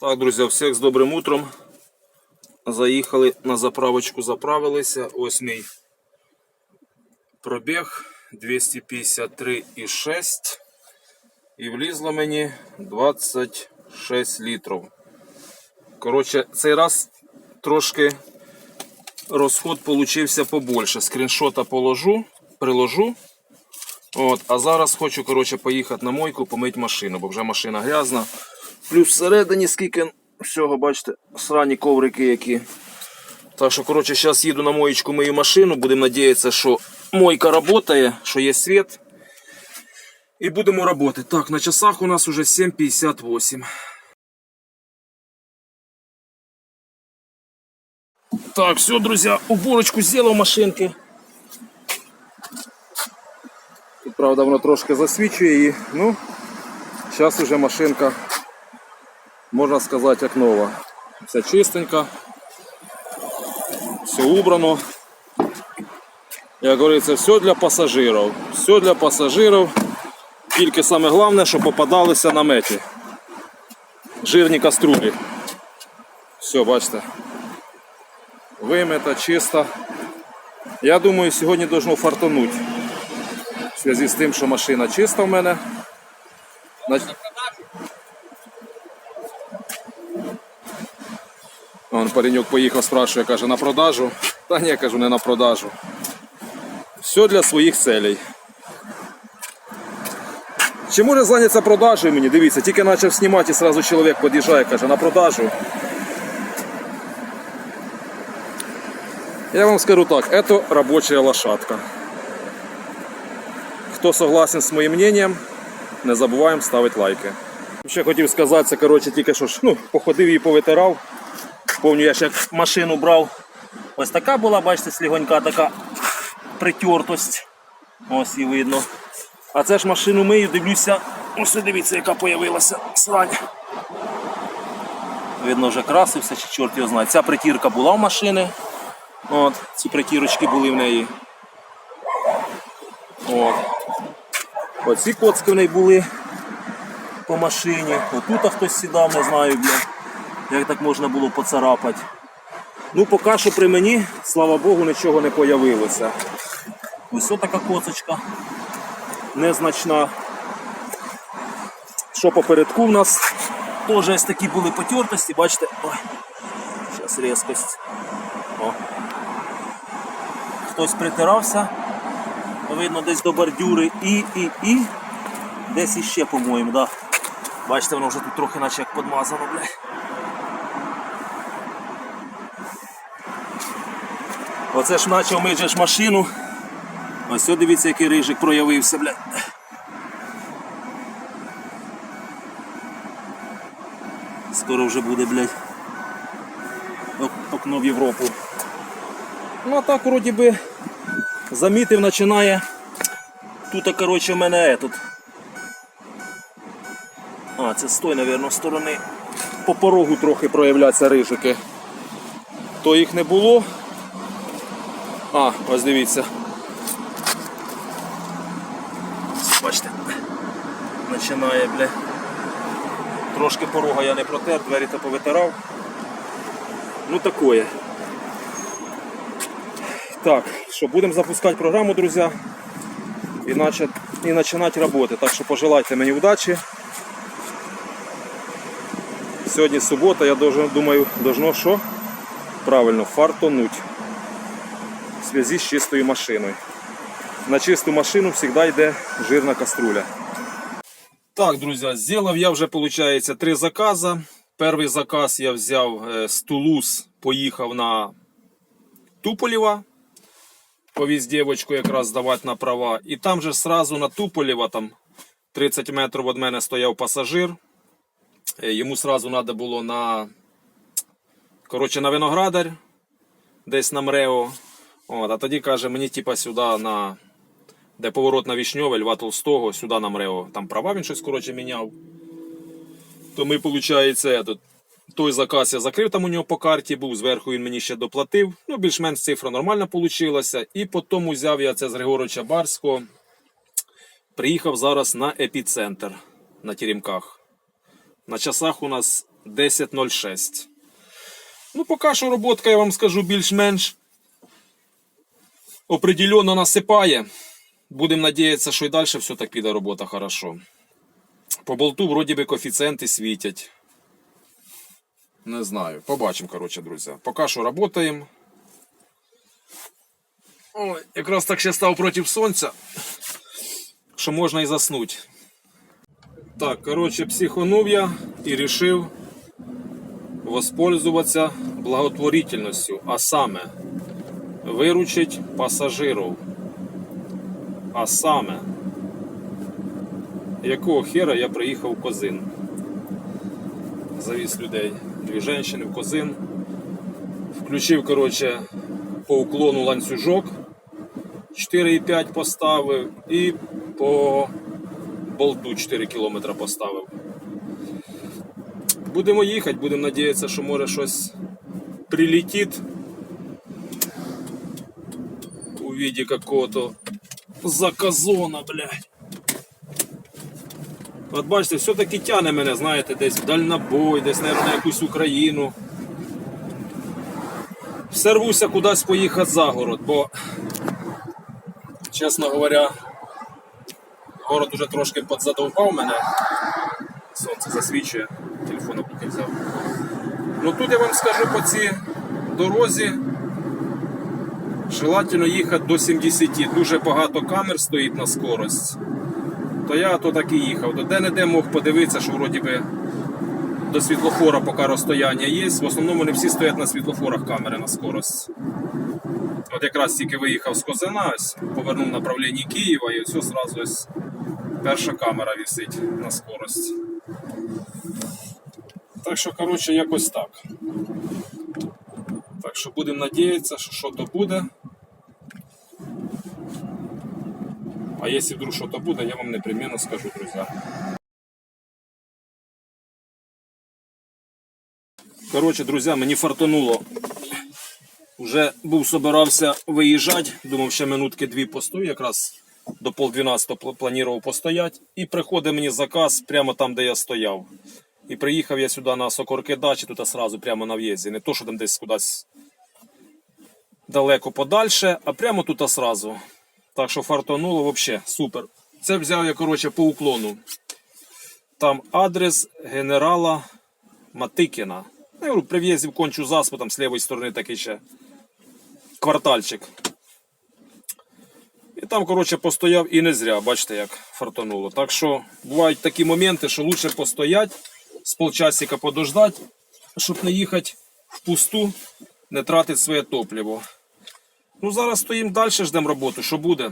Так, друзі, всіх з добрим утром. Заїхали на заправочку, заправилися. Ось мій пробіг 253,6. І влізло мені 26 літрів. Коротше, цей раз трошки розход получився побольше. Скріншота положу, приложу. От, а зараз хочу коротше, поїхати на мойку, помити машину, бо вже машина грязна. Плюс всередині скільки всього, бачите, срані коврики які. Так що, коротше, зараз їду на моєчку мою машину, будемо надіятися, що мойка працює, що є світ. І будемо працювати. Так, на часах у нас уже 7.58. Так, все, друзья, уборочку сделал машинки. Тут, правда, воно трошки засвічує її. Ну, зараз уже машинка, можна сказати, як нова. Все чистенько. Все убрано. Як говориться, все для пасажирів. Все для пасажирів. Тільки саме головне, щоб попадалися на меті. Жирні каструлі. Все, бачите. Вимита, чиста. Я думаю, сьогодні должно фартануть. В зв'язку з тим, що машина чиста в мене. Вон пареньок поїхав, спрашує, каже, на продажу. Та ні, кажу, не на продажу. Все для своїх целей. Чи може зайнятися продажею мені? Дивіться, тільки почав знімати і одразу чоловік під'їжджає, каже, на продажу. Я вам скажу так, это рабочая лошадка. Хто согласен з моїм мнением, не забуваємо ставити лайки. Ще хотів сказати, коротше, тільки що ж, ну, походив і повитирав. Помню, я ж як машину брав. Ось така була, бачите, слігонька така притертость. Ось і видно. А це ж машину мию, дивлюся. Ось дивіться, яка появилася срань. Видно, вже красився, чи чорт його знає. Ця притірка була в машини. От, ці притірочки були в неї. От. Оці коцки в неї були по машині. Отут хтось сідав, не знаю, блядь, як так можна було поцарапати. Ну, поки що при мені, слава Богу, нічого не появилося. Ось така коцочка. Незначна. Що попередку в нас теж ось такі були потертості, бачите? Ой, зараз різкость. О. Хтось притирався, видно десь до бордюри і, і, і. Десь іще, по-моєму, да. Бачите, воно вже тут трохи наче як подмазано, блядь. Оце ж почав ж машину. Ось о, дивіться, який рижик проявився, блядь. Скоро вже буде, блядь. Окно в Європу. Ну а так вроді би замітив, починає. Тут, коротше, в мене этот. А, це з той, мабуть, сторони. По порогу трохи проявляться рижики. То їх не було. А, ось дивіться. Бачите. Починає, бля. Трошки порога я не протер, двері то повитирав. Ну такое. Так, що будемо запускати програму, друзі. І починати роботи. Так що пожелайте мені удачі. Сьогодні субота, я думаю, должно що? Правильно, фартонуть. В зв'язку з чистою машиною. На чисту машину завжди йде жирна каструля. Так, друзі, зробив я вже, виходить, три закази. Перший заказ я взяв е, з Тулуз, поїхав на Туполєва. Повіз дівчинку якраз здавати на права. І там же сразу на Туполєва, там 30 метрів від мене стояв пасажир. Е, Йому сразу треба було на, коротше, на виноградар, десь на Мрео. От, а тоді каже, мені типа сюди на де поворот на Вішньове, Льва Толстого, сюди на Мрео. Там права він щось коротше міняв. То ми, виходить, той заказ я закрив там у нього по карті, був, зверху він мені ще доплатив. Ну, більш-менш цифра нормальна вийшла. І потім узяв я це з Григоровича Барського. Приїхав зараз на епіцентр на Теремках. На часах у нас 10.06. Ну, поки що роботка, я вам скажу, більш-менш определенно насипає. Будемо надіятися, що і далі все так піде робота хорошо. По болту вроді би коефіцієнти світять. Не знаю. Побачимо, коротше, друзі. Поки що працюємо. Ой, якраз так ще став проти сонця, що можна і заснути. Так, коротше, психонув я і вирішив воспользуватися благотворительністю, а саме виручить пасажирів. А саме, якого хера я приїхав в Козин. Завіз людей. Дві жінки в Козин. Включив, коротше, по уклону ланцюжок. 4,5 поставив і по болту 4 км поставив. Будемо їхати, будемо надіятися, що може щось прилетить у виде какого-то заказона, блядь. От бачите, все-таки тяне мене, знаєте, десь в дальнобой, десь, наверное, на якусь Україну. Все рвуся кудись поїхати за город, бо, чесно говоря, город уже трошки подзадовбав мене. Сонце засвічує, телефон поки взяв. Ну тут я вам скажу по цій дорозі. Желательно їхати до 70. Дуже багато камер стоїть на скорость. То я то так і їхав. То де-не-де мог подивитися, що вроді би до світлофора поки розстояння є. В основному не всі стоять на світлофорах камери на скорость. От якраз тільки виїхав з Козина, повернув в направлінні Києва і все зразу ось перша камера висить на скорость. Так що, коротше, якось так. Так що будемо надіятися, що що то буде. А якщо вдруг що то буде, я вам непременно скажу, друзі. Коротше, друзі, мені фартануло. Уже був собирався виїжджати, думав, ще минутки дві постою, якраз до полдвінадцятого планував постояти. І приходить мені заказ прямо там, де я стояв. І приїхав я сюди на Сокорки дачі, тут сразу прямо на в'їзді. Не то, що там десь кудись далеко подальше, а прямо тут сразу. Так що фартануло взагалі супер. Це взяв я, коротше, по уклону. Там адрес генерала Матикіна. Ну, я говорю, при в'їзді кончу заспу, там з лівої сторони такий ще квартальчик. І там, коротше, постояв і не зря, бачите, як фартануло. Так що бувають такі моменти, що краще постояти, з полчасика подождати, щоб не їхати впусту, не тратити своє топливо. Ну, зараз стоїмо далі, ждемо роботу, що буде.